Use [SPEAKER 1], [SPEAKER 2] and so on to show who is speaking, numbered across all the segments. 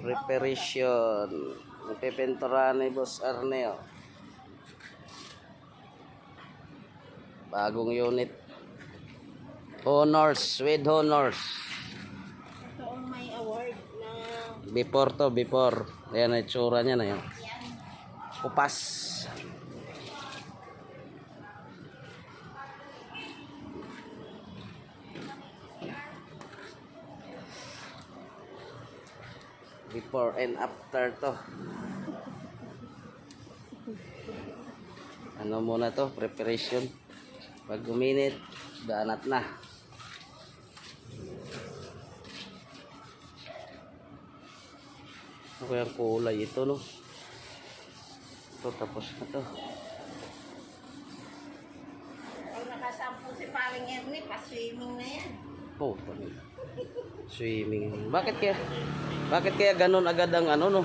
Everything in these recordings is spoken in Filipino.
[SPEAKER 1] Preparation. Ipipintura ni Boss Arneo. Bagong unit. Honors. With honors.
[SPEAKER 2] Ito ang may award na
[SPEAKER 1] Before to, before. Ayan itsura niya na yun.
[SPEAKER 2] yan.
[SPEAKER 1] Kupas. Before and after to. Ano muna to? Preparation. Pag uminit, daanat na. Ano kaya kulay ito, no? Ito, tapos na to.
[SPEAKER 2] Pag nakasampo si Paring Ernie, pa-swimming na yan.
[SPEAKER 1] Pag- swimming. Bakit kaya? Bakit kaya ganun agad ang ano, no?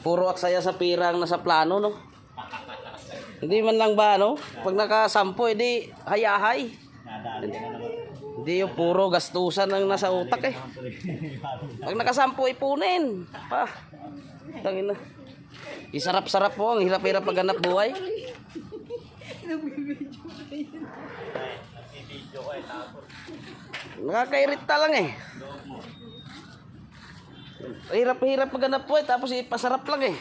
[SPEAKER 1] Puro aksaya sa pirang nasa plano, no? Hindi man lang ba, no? Pag nakasampo, edi hayahay. Hindi yung puro gastusan ang nasa utak eh. Pag nakasampo, ipunin. Pa. Tangin na. Isarap-sarap po, ang hirap-hirap pagganap buhay. Nakakairita lang eh. Hirap-hirap pagganap buhay, tapos ipasarap lang eh.